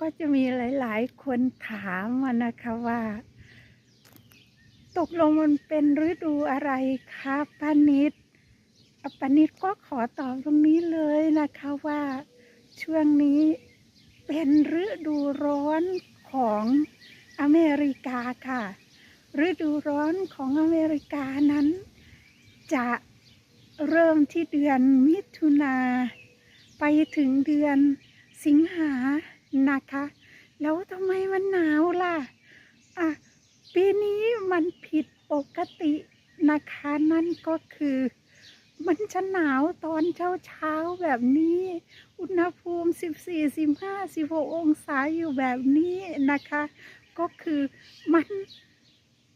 ก็จะมีหลาย ๆ คนถามมานะคะว่า ตกลงมันเป็นฤดูอะไรคะป้านิดอป้านิดก็ขอตอบตรงนี้เลยนะคะว่าช่วงนี้เป็นฤดูร้อนของอเมริกาค่ะ ฤดูร้อนของอเมริกานั้น จะเริ่มที่เดือนมิถุนาไปถึงเดือนสิงหา นะคะ แล้วทำไมมันหนาวล่ะอะปีนี้มันผิดปกตินะคะ นั่นก็คือ มันจะหนาวตอนเช้าเช้าแบบนี้ อุณหภูมิ 14 15 16 องศาอยู่แบบนี้นะคะ ก็คือมัน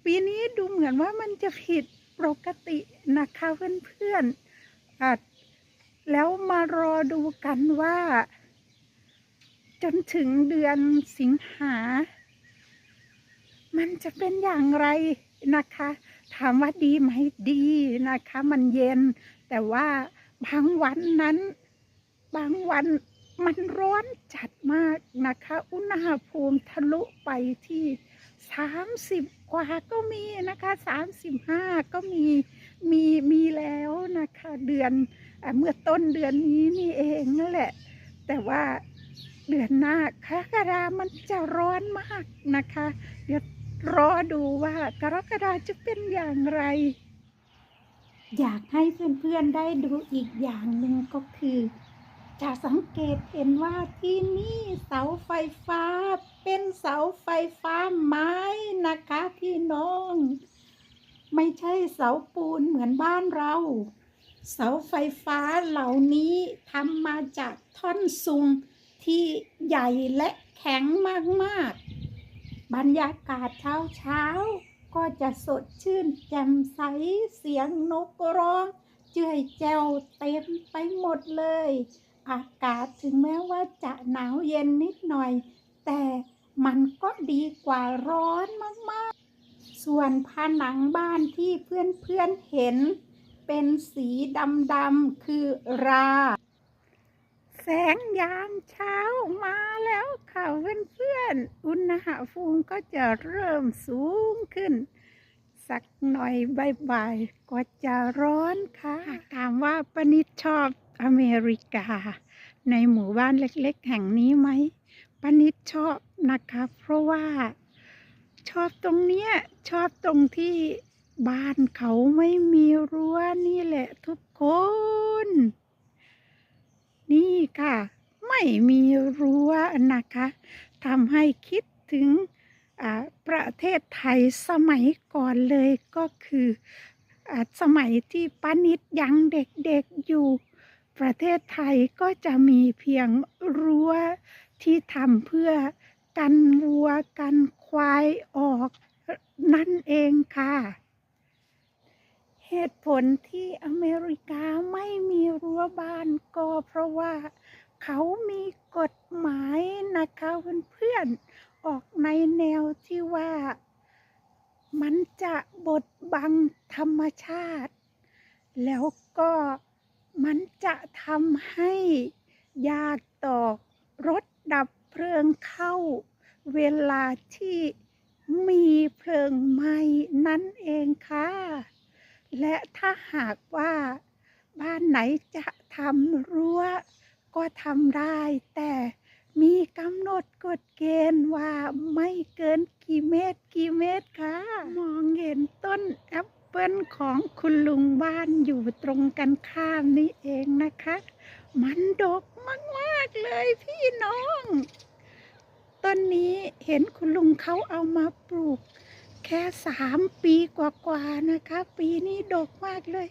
ปีนี้ดูเหมือนว่ามันจะผิดปกตินะคะเพื่อนๆแล้วมารอดูกันว่า จนถึงเดือนสิงหา มันจะเป็นอย่างไรนะคะ ถามว่าดีไหมดีนะคะ มันเย็น แต่ว่าบางวันนั้น บางวันมันร้อนจัดมากนะคะ อุณหภูมิทะลุไปที่สามสิบกว่าก็มีนะคะสามสิบห้าก็มีมีมีแล้วนะคะ เดือนอะเมื่อต้นเดือนนี้นี่เองนั่นแหละ แต่ว่า เดือนหน้ากรกฎามันจะร้อนมากนะคะ เดี๋ยวรอดูว่ากรกฎาจะเป็นอย่างไร อยากให้เพื่อนๆได้ดูอีกอย่างหนึ่งก็คือ จะสังเกตเห็นว่าที่นี่เสาไฟฟ้า เป็นเสาไฟฟ้าไม้นะคะพี่น้อง ไม่ใช่เสาปูนเหมือนบ้านเราเสาไฟฟ้าเหล่านี้ทำมาจากท่อนซุง ที่ใหญ่และแข็งมากๆ บรรยากาศเช้าเช้าๆก็จะสดชื่นแจ่มใสเสียงนกร้อง เจื่อยแจวเต็มไปหมดเลย อากาศถึงแม้ว่าจะหนาวเย็นนิดหน่อย แต่มันก็ดีกว่าร้อนมากๆ ส่วนผนังบ้านที่เพื่อนๆเห็น เป็นสีดำๆคือรา แสงยามเช้ามาแล้วค่ะเพื่อนๆ อุณหภูมิก็จะเริ่มสูงขึ้น สักหน่อยบ่ายๆก็จะร้อนค่ะถามว่าปนิดชอบอเมริกา ในหมู่บ้านเล็กๆ แห่งนี้ไหมปนิดชอบนะคะเพราะว่าชอบตรงเนี้ยชอบตรงที่บ้านเขาไม่มีรั้วนี่แหละทุกคนนี่ ค่ะ ไม่มีรั้วนะคะทำให้คิดถึงประเทศไทยสมัยก่อนเลยก็คืออสมัยที่ป้านิดยังเด็กๆอยู่ ประเทศไทยก็จะมีเพียงรั้วที่ทำเพื่อกันวัวกันควายออกนั่นเองค่ะ เหตุผลที่อเมริกาไม่มีรั้วบ้านก็เพราะว่าเขามีกฎหมายนะคะเพื่อนๆออกในแนวที่ว่า มันจะบดบังธรรมชาติ แล้วก็มันจะทำให้ยากต่อรถดับเพลิงเข้า เวลาที่มีเพลิงไหม้นั่นเองค่ะ และถ้าหากว่าบ้านไหนจะทำรั้วก็ทำได้ แต่มีกำหนดกฎเกณฑ์ว่าไม่เกินกี่เมตรกี่เมตรคะมองเห็นต้นแอปเปิลของคุณลุงบ้านอยู่ตรงกันข้ามนี่เองนะคะ มันดกมากๆเลยพี่น้อง ต้นนี้เห็นคุณลุงเขาเอามาปลูก แค่สามปีกว่าๆนะคะ ปีนี้ดกมากเลย